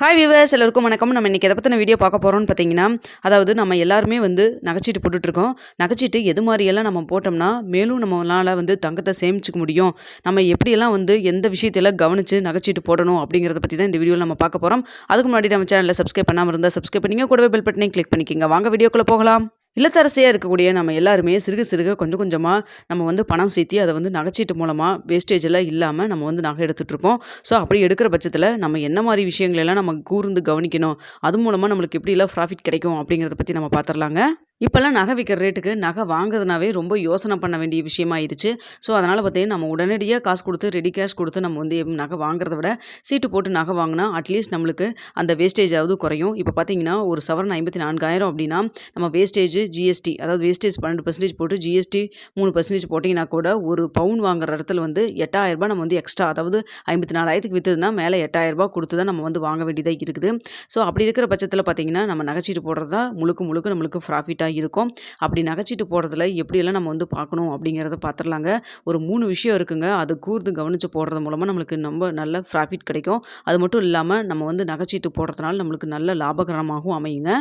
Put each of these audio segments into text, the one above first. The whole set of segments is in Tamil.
ஹாய் வியூவர்ஸ் எல்லாருக்கும் வணக்கம். நம்ம இன்றைக்கி எதை பற்றின வீடியோ பார்க்க போகிறோம்னு பார்த்தீங்கன்னா அதாவது நம்ம எல்லாருமே வந்து நகைச்சீட்டு போட்டுட்ருக்கோம். நகைச்சீட்டு எது மாதிரியெல்லாம் நம்ம போட்டோம்னா மேலும் நம்மளால் வந்து தங்கத்தை சேமிச்சுக்க முடியும். நம்ம எப்படியெல்லாம் வந்து எந்த விஷயத்தையெல்லாம் கவனித்து நகைச்சீட்டு போடணும் அப்படிங்கிறத பற்றி தான் இந்த வீடியோவில் நம்ம பார்க்க போகிறோம் அதுக்கு முன்னாடி நம்ம சேனலில் சப்ஸ்கிரைப் பண்ணாமல் இருந்தால் சப்ஸ்கிரைப் பண்ணிங்க கூடவே பெல் பட்டனையும் கிளிக் பண்ணிக்கோங்க. வாங்க வீடியோக்குள்ளே போகலாம். இல்லத்தரசியாக இருக்கக்கூடிய நம்ம எல்லாருமே சிறுக சிறுக கொஞ்சம் கொஞ்சமாக நம்ம வந்து பணம் சேர்த்தி அதை வந்து நகைச்சீட்டு மூலமாக வேஸ்டேஜ் எல்லாம் இல்லாமல் நம்ம வந்து நகை எடுத்துகிட்ருப்போம் ஸோ அப்படி எடுக்கிற பட்சத்தில் நம்ம என்ன மாதிரி விஷயங்களெல்லாம் நம்ம கூர்ந்து கவனிக்கணும்? அது மூலமாக நம்மளுக்கு எப்படிலாம் ப்ராஃபிட் கிடைக்கும் அப்படிங்கிறத பற்றி நம்ம பார்த்துடலாங்க இப்போல்லாம் நகை விற்கிற ரேட்டுக்கு நகை வாங்குறதுனாவே ரொம்ப யோசனை பண்ண வேண்டிய விஷயமாயிருச்சு. ஸோ அதனால் பார்த்தீங்கன்னா நம்ம உடனடியாக காசு கொடுத்து ரெடி கேஷ் கொடுத்து நம்ம வந்து நகை வாங்குறத விட சீட்டு போட்டு நகை வாங்கினா அட்லீஸ்ட் நம்மளுக்கு அந்த வேஸ்டேஜாவது குறையும். இப்போ பார்த்தீங்கன்னா ஒரு சவரன் ஐம்பத்தி நான்காயிரம் அப்படின்னா நம்ம வேஸ்டேஜ் ஜிஎஸ்டி அதாவது வேஸ்டேஜ் பன்னெண்டு பர்சன்டேஜ் போட்டு ஜிஎஸ்டி மூணு பர்சன்டேஜ் போட்டிங்கன்னா கூட ஒரு பவுன் வாங்குற இடத்துல வந்து எட்டாயிரரூபா நம்ம வந்து எக்ஸ்ட்ரா அதாவது ஐம்பத்தி நாலாயிரத்துக்கு விற்றுதுன்னா மேலே எட்டாயிரரூபா கொடுத்து தான் நம்ம வந்து வாங்க வேண்டியதாக இருக்குது. ஸோ அப்படி இருக்கிற பட்சத்தில் பார்த்தீங்கன்னா நம்ம நகைச்சீட்டு போடுறது தான் முழுக்க முழுக்க நம்மளுக்கு ப்ராஃபிட்டாக இருக்கும். அப்படி நகைச்சீட்டு போடுறதுல எப்படியெல்லாம் நம்ம வந்து பார்க்கணும் அப்படிங்கிறத பார்த்துடலாங்க. ஒரு மூணு விஷயம் இருக்குங்க. அது கூர்ந்து கவனித்து போடுறது மூலமாக நம்மளுக்கு ரொம்ப நல்ல ப்ராஃபிட் கிடைக்கும். அது மட்டும் இல்லாமல் நம்ம வந்து நகைச்சீட்டு போடுறதுனால நம்மளுக்கு நல்ல லாபகரமாகவும் அமையுங்க.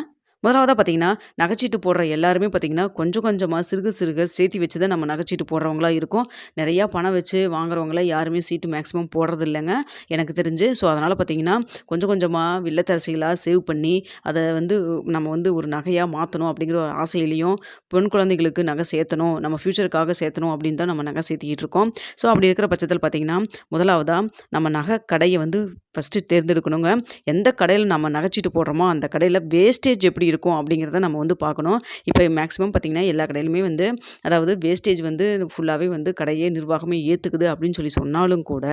முதலாவதாக பார்த்தீங்கன்னா நகைச்சீட்டு போடுற எல்லாருமே பார்த்தீங்கன்னா கொஞ்சம் கொஞ்சமாக சிறுக சிறுக சேர்த்து வச்சு தான் நம்ம நகைச்சீட்டு போடுறவங்களா இருக்கும். நிறையா பணம் வச்சு வாங்குறவங்கள யாருமே சீட்டு மேக்ஸிமம் போடுறது இல்லைங்க எனக்கு தெரிஞ்சு. ஸோ அதனால் பார்த்தீங்கன்னா கொஞ்சம் கொஞ்சமாக வில்லத்தரசிகளாக சேவ் பண்ணி அதை வந்து நம்ம வந்து ஒரு நகையாக மாற்றணும் அப்படிங்கிற ஒரு ஆசையிலையும் பெண் குழந்தைகளுக்கு நகை சேர்த்தணும் நம்ம ஃப்யூச்சருக்காக சேர்த்தணும் அப்படின்னு தான் நம்ம நகை சேர்த்திக்கிட்டு இருக்கோம். ஸோ அப்படி இருக்கிற பட்சத்தில் பார்த்தீங்கன்னா முதலாவதாக நம்ம நகை கடையை வந்து ஃபஸ்ட்டு தேர்ந்தெடுக்கணுங்க. எந்த கடையில் நம்ம நகைச்சீட்டு போடுறோமோ அந்த கடையில் வேஸ்டேஜ் எப்படி இருக்கும் அப்படிங்கிறத நம்ம வந்து பார்க்கணும். இப்போ மேக்ஸிமம் பார்த்திங்கன்னா எல்லா கடையிலுமே வந்து அதாவது வேஸ்டேஜ் வந்து ஃபுல்லாகவே வந்து கடையே நிர்வாகமே ஏற்றுக்குது அப்படின்னு சொல்லி சொன்னாலும் கூட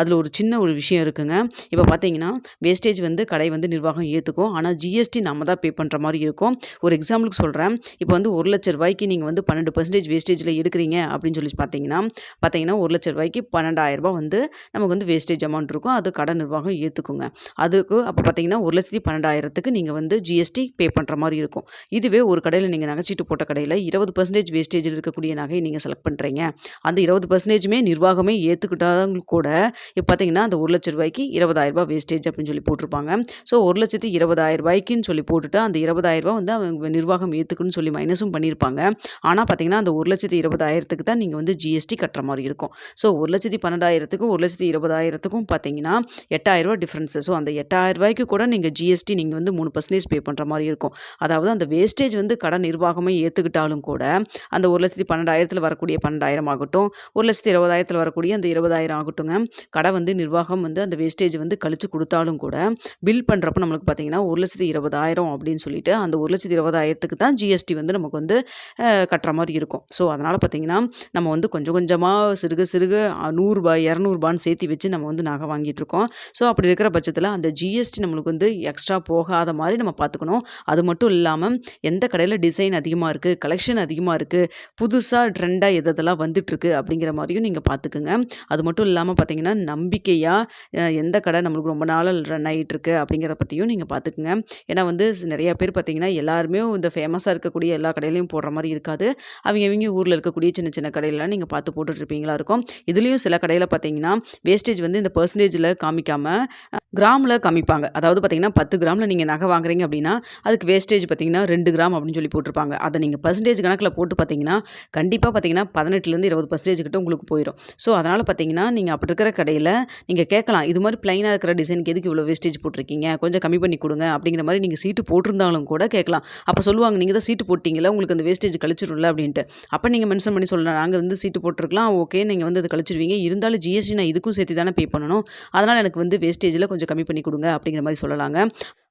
அதில் ஒரு சின்ன ஒரு விஷயம் இருக்குங்க. இப்போ பார்த்தீங்கன்னா வேஸ்டேஜ் வந்து கடை வந்து நிர்வாகம் ஏற்றுக்கும் ஆனால் ஜிஎஸ்டி நம்ம தான் பே பண்ணுற மாதிரி இருக்கும். ஒரு எக்ஸாம்பிளுக்கு சொல்கிறேன் இப்போ வந்து ஒரு லட்ச ரூபாய்க்கு நீங்கள் வந்து பன்னெண்டு பர்சன்டேஜ் வேஸ்டேஜில் எடுக்கிறீங்க அப்படின்னு சொல்லி பார்த்தீங்கன்னா பார்த்தீங்கன்னா ஒரு லட்ச ரூபாய்க்கு பன்னெண்டாயிரரூபா வந்து நமக்கு வந்து வேஸ்டேஜ் அமௌண்ட் இருக்கும். அது கடை நிர்வாகம் ஏற்றுக்குங்க அதுக்கு அப்போ பார்த்தீங்கன்னா ஒரு லட்சத்தி பன்னெண்டாயிரத்துக்கு நீங்கள் வந்து ஜிஎஸ்டி பே பண்ணுற மாதிரி இருக்கும். இதுவே ஒரு கடையில் நீங்கள் நகைச்சீட்டு போட்ட கடையில் இருபது பர்சன்டேஜ் வேஸ்டேஜில் இருக்கக்கூடிய நகையை நீங்கள் செலக்ட் பண்ணுறீங்க அந்த இருபது பர்சன்டேஜுமே நிர்வாகமே ஏற்றுக்கிட்டாதவங்க கூட இப்போ பார்த்தீங்கன்னா அந்த ஒரு லட்ச ரூபாய்க்கு இருபதாயிரரூபா வேஸ்டேஜ் அப்படின்னு சொல்லி போட்டிருப்பாங்க. ஸோ ஒரு லட்சத்து இருபதாயிரம் ரூபாய்க்குன்னு சொல்லி போட்டுட்டு அந்த இருபதாயிரரூபா வந்து அவங்க நிர்வாகம் ஏற்றுக்குன்னு சொல்லி மைனஸும் பண்ணியிருப்பாங்க ஆனால் பார்த்தீங்கன்னா அந்த ஒரு லட்சத்து இருபதாயிரத்துக்கு தான் நீங்கள் வந்து ஜிஎஸ்டி கட்டுற மாதிரி இருக்கும். ஸோ ஒரு லட்சத்தி பன்னெண்டாயிரத்துக்கும் ஒரு லட்சத்தி இருபதாயிரத்துக்கும் பார்த்தீங்கன்னா எட்டாயிரரூபா டிஃப்ரென்ஸு ஸோ அந்த எட்டாயிரம் ரூபாய்க்கு கூட நீங்கள் ஜிஎஸ்டி நீங்கள் வந்து மூணு பர்சன்டேஜ் பே பண்ணுற மாதிரி இருக்கும். அதாவது அந்த வேஸ்டேஜ் வந்து கடன் நிர்வாகமே ஏற்றுக்கிட்டாலும் கூட அந்த ஒரு லட்சத்தி பன்னெண்டாயிரத்தில் வரக்கூடிய பன்னெண்டாயிரம் ஆகட்டும் ஒரு லட்சத்தி இருபதாயிரத்தில் வரக்கூடிய அந்த இருபதாயிரம் ஆகட்டுங்க கடை வந்து நிர்வாகம் வந்து அந்த வேஸ்டேஜ் வந்து கழித்து கொடுத்தாலும் கூட பில் பண்ணுறப்ப நம்மளுக்கு பார்த்தீங்கன்னா ஒரு லட்சத்தி இருபதாயிரம் அப்படின்னு சொல்லிட்டு அந்த ஒரு லட்சத்தி இருபதாயிரத்துக்கு தான் ஜிஎஸ்டி வந்து நமக்கு வந்து கட்டுற மாதிரி இருக்கும். ஸோ அதனால் பார்த்தீங்கன்னா நம்ம வந்து கொஞ்சம் கொஞ்சமாக சிறுக சிறுக நூறுரூபா இரநூறுபான்னு சேர்த்து வச்சு நம்ம வந்து நகை வாங்கிட்டு இருக்கோம். ஸோ அப்படி இருக்கிற பட்சத்தில் அந்த ஜிஎஸ்டி நம்மளுக்கு வந்து எக்ஸ்ட்ரா போகாத மாதிரி நம்ம பார்த்துக்கணும் அது அது மட்டும் இல்லாமல் எந்த கடையில் டிசைன் அதிகமாக இருக்குது கலெக்ஷன் அதிகமாக இருக்குது புதுசாக ட்ரெண்டாக எது எதெல்லாம் வந்துட்டுருக்கு அப்படிங்கிற மாதிரியும் நீங்கள் பார்த்துக்குங்க அது மட்டும் இல்லாமல் பார்த்தீங்கன்னா நம்பிக்கையாக எந்த கடை நம்மளுக்கு ரொம்ப நாள் ரன் ஆகிட்டுருக்கு அப்படிங்கிற பற்றியும் நீங்கள் பார்த்துக்குங்க ஏன்னா வந்து நிறையா பேர் பார்த்தீங்கன்னா எல்லாருமே இந்த ஃபேமஸாக இருக்கக்கூடிய எல்லா கடையிலையும் போடுற மாதிரி இருக்காது. அவங்க அவங்க ஊரில் இருக்கக்கூடிய சின்ன சின்ன கடையிலலாம் நீங்கள் பார்த்து போட்டுட்ருப்பீங்களா இருக்கும். இதுலேயும் சில கடையில் பார்த்தீங்கன்னா வேஸ்டேஜ் வந்து இந்த பர்சன்டேஜில் காமிக்காமல் கிராமில் கமிப்பாங்க. அதாவது பார்த்தீங்கன்னா பத்து கிராமில் நீங்கள் நகை வாங்குறீங்க அப்படின்னா அதுக்கு வேஸ்டேஜ் பார்த்தீங்கன்னா ரெண்டு கிராம் அப்படின்னு சொல்லி போட்டிருப்பாங்க. அதை நீங்கள் பர்சன்டேஜ் கணக்கில் போட்டு பார்த்தீங்கன்னா கண்டிப்பாக பார்த்தீங்கன்னா பதினெட்டுலேருந்து இருபது பர்சன்டேஜ் கிட்ட உங்களுக்கு போயிடும் ஸோ அதனால் பார்த்தீங்கன்னா நீங்கள் அப்படி இருக்கிற கடையில் நீங்கள் கேட்கலாம் இது மாதிரி ப்ளைனாக இருக்கிற டிசைனுக்கு எதுக்கு இவ்வளோ வேஸ்டேஜ் போட்டிருக்கீங்க? கொஞ்சம் கம்மி பண்ணி கொடுங்க அப்படிங்கிற மாதிரி நீங்கள் சீட்டு போட்டிருந்தாலும் கூட கேட்கலாம். அப்போ சொல்லுவாங்க நீங்கள் தான் சீட்டு போட்டிங்களா உங்களுக்கு அந்த வேஸ்டேஜ் கழிச்சிடும்ல அப்படின்ட்டு. அப்போ நீங்கள் மென்ஷன் பண்ணி சொல்லலாம் நாங்கள் வந்து சீட்டு போட்டிருக்கலாம் ஓகே நீங்கள் வந்து அது கழிச்சிடுவீங்க இருந்தாலும் ஜிஎஸ்டி நான் இதுக்கும் சேர்த்து தானே பே பண்ணணும். அதனால் எனக்கு வந்து வேஸ்டேஜில் கொஞ்சம் கொஞ்சம் கம்மி பண்ணி கொடுங்க அப்படிங்கிற மாதிரி சொல்லலாங்க.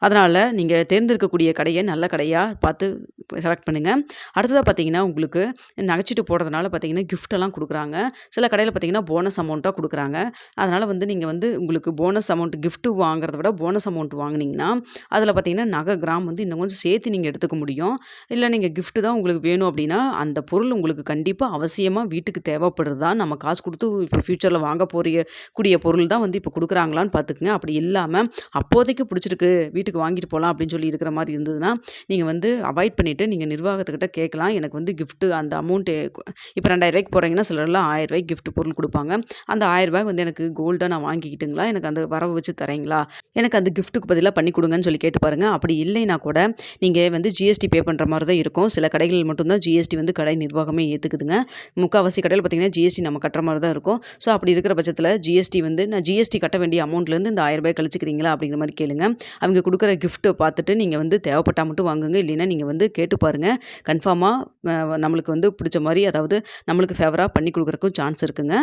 அதனால் நீங்கள் தேர்ந்தெடுக்கக்கூடிய கடையை நல்ல கடையாக பார்த்து செலக்ட் பண்ணுங்கள் அடுத்ததாக பார்த்தீங்கன்னா உங்களுக்கு நகைச்சிட்டு போடுறதுனால பார்த்தீங்கன்னா கிஃப்டெல்லாம் கொடுக்குறாங்க. சில கடையில் பார்த்தீங்கன்னா போனஸ் அமௌண்ட்டாக கொடுக்குறாங்க. அதனால் வந்து நீங்கள் வந்து உங்களுக்கு போனஸ் அமௌண்ட் கிஃப்ட்டு வாங்குறத விட போனஸ் அமௌண்ட் வாங்குனீங்கன்னா அதில் பார்த்தீங்கன்னா நகை கிராம் வந்து இன்னும் கொஞ்சம் சேர்த்து நீங்கள் எடுத்துக்க முடியும். இல்லை நீங்கள் கிஃப்ட்டு தான் உங்களுக்கு வேணும் அப்படின்னா அந்த பொருள் உங்களுக்கு கண்டிப்பாக அவசியமாக வீட்டுக்கு தேவைப்படுறதா நம்ம காசு கொடுத்து இப்போ ஃப்யூச்சரில் வாங்க போகிற கூடிய பொருள் தான் வந்து இப்போ கொடுக்குறாங்களான்னு பார்த்துக்குங்க. அப்படி இல்லாமல் அப்போதைக்கு பிடிச்சிருக்கு வீட்டுக்கு வாங்கிட்டு போகலாம் அப்படின்னு சொல்லி இருக்கிற மாதிரி இருந்ததுன்னா நீங்கள் வந்து அவாய்ட் பண்ணிவிட்டு நீங்கள் நிர்வாகத்துக்கிட்ட கேட்கலாம். எனக்கு வந்து கிஃப்ட்டு அந்த அமௌண்ட்டு இப்போ ரெண்டாயிரரூவாய்க்கு போகிறீங்கன்னா சிலர்லாம் ஆயிரரூவாய்க்கு கிஃப்ட் பொருள் கொடுப்பாங்க. அந்த ஆயிரரூபாய் வந்து எனக்கு கோல்டாக நான் வாங்கிக்கிட்டுங்களா? எனக்கு அந்த வரவு வச்சு தரீங்களா? எனக்கு அந்த கிஃப்ட்டுக்கு பதிலாக பண்ணி கொடுங்கன்னு சொல்லி கேட்டு பாருங்கள் அப்படி இல்லைனா கூட நீங்கள் வந்து ஜிஎஸ்டி பே பண்ணுற மாதிரி தான் இருக்கும். சில கடைகள் மட்டும்தான் ஜிஎஸ்டி வந்து கடை நிர்வாகமே ஏற்றுக்குதுங்க முக்கால்வாசி கடையில் பார்த்திங்கன்னா ஜிஎஸ்டி நம்ம கட்டுற மாதிரி தான் இருக்கும். ஸோ அப்படி இருக்கிற பட்சத்தில் ஜிஎஸ்டி வந்து நான் ஜிஎஸ்டி கட்ட வேண்டிய அமௌண்ட்லேருந்து இந்த ஆயிரம் ரூபாய் கழிச்சிக்கிறீங்களா அப்படிங்கிற மாதிரி கேளுங்க. அவங்க கொடுக்குற கிஃப்ட்டை பார்த்துட்டு நீங்கள் வந்து தேவைப்பட்டால் மட்டும் வாங்குங்க. இல்லைன்னா நீங்கள் வந்து கேட்டு பாருங்கள் கன்ஃபார்மாக நம்மளுக்கு வந்து பிடிச்ச மாதிரி அதாவது நம்மளுக்கு ஃபேவராக பண்ணி கொடுக்குறக்கும் சான்ஸ் இருக்குங்க.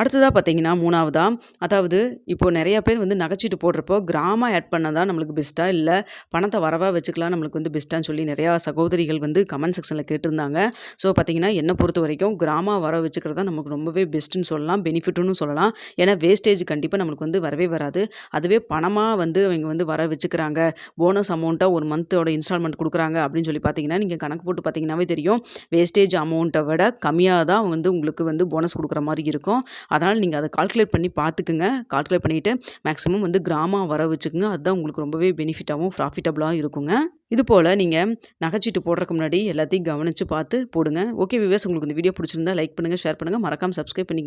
அடுத்ததாக பார்த்தீங்கன்னா மூணாவதா? அதாவது இப்போது நிறைய பேர் வந்து நகைச்சீட்டு போடுறப்போ கிராமம் ஆட் பண்ணால் தான் நம்மளுக்கு பெஸ்ட்டாக இல்லை பணத்தை வரவா வச்சுக்கலாம் நம்மளுக்கு வந்து பெஸ்ட்டான்னு சொல்லி நிறையா சகோதரிகள் வந்து கமெண்ட் செக்ஷனில் கேட்டிருந்தாங்க. ஸோ பார்த்தீங்கன்னா என்னை பொறுத்த வரைக்கும் கிராமம் வர வச்சுக்கிறது தான் நமக்கு ரொம்பவே பெஸ்ட்டுன்னு சொல்லலாம் பெனிஃபிட்டுன்னு சொல்லலாம். ஏன்னா வேஸ்டேஜ் கண்டிப்பாக நம்மளுக்கு வந்து வரவே வராது. அதுவே பணமாக வந்து அவங்க வந்து வர வச்சுக்கிறாங்க. போனஸ் அமௌண்ட்டாக ஒரு மந்த்தோட இன்ஸ்டால்மெண்ட் கொடுக்குறாங்க அப்படின்னு சொல்லி பார்த்தீங்கன்னா நீங்கள் கணக்கு போட்டு பார்த்தீங்கன்னாவே தெரியும். வேஸ்டேஜ் அமௌண்ட்டை விட கம்மியாக தான் வந்து உங்களுக்கு வந்து போனஸ் கொடுக்குற மாதிரி இருக்கும். அதனால் நீங்கள் அதை கால்குலேட் பண்ணி பார்த்துக்குங்க. கால்குலேட் பண்ணிவிட்டு மேக்ஸிமம் வந்து கிராமம் வர வச்சுக்கோங்க. அதுதான் உங்களுக்கு ரொம்பவே பெனிஃபிட்டாகவும் ப்ராஃபிட்டபுளாகவும் இருக்குங்க. இது போல் நீங்கள் நகைச்சீட்டு போடுறதுக்கு முன்னாடி எல்லாத்தையும் கவனித்து பார்த்து போடுங்க. ஓகே விவேஸ் உங்களுக்கு இந்த வீடியோ பிடிச்சிருந்தா லைக் பண்ணுங்கள் ஷேர் பண்ணுங்கள் மறக்காமல் சப்ஸ்கிரைப் பண்ணிங்க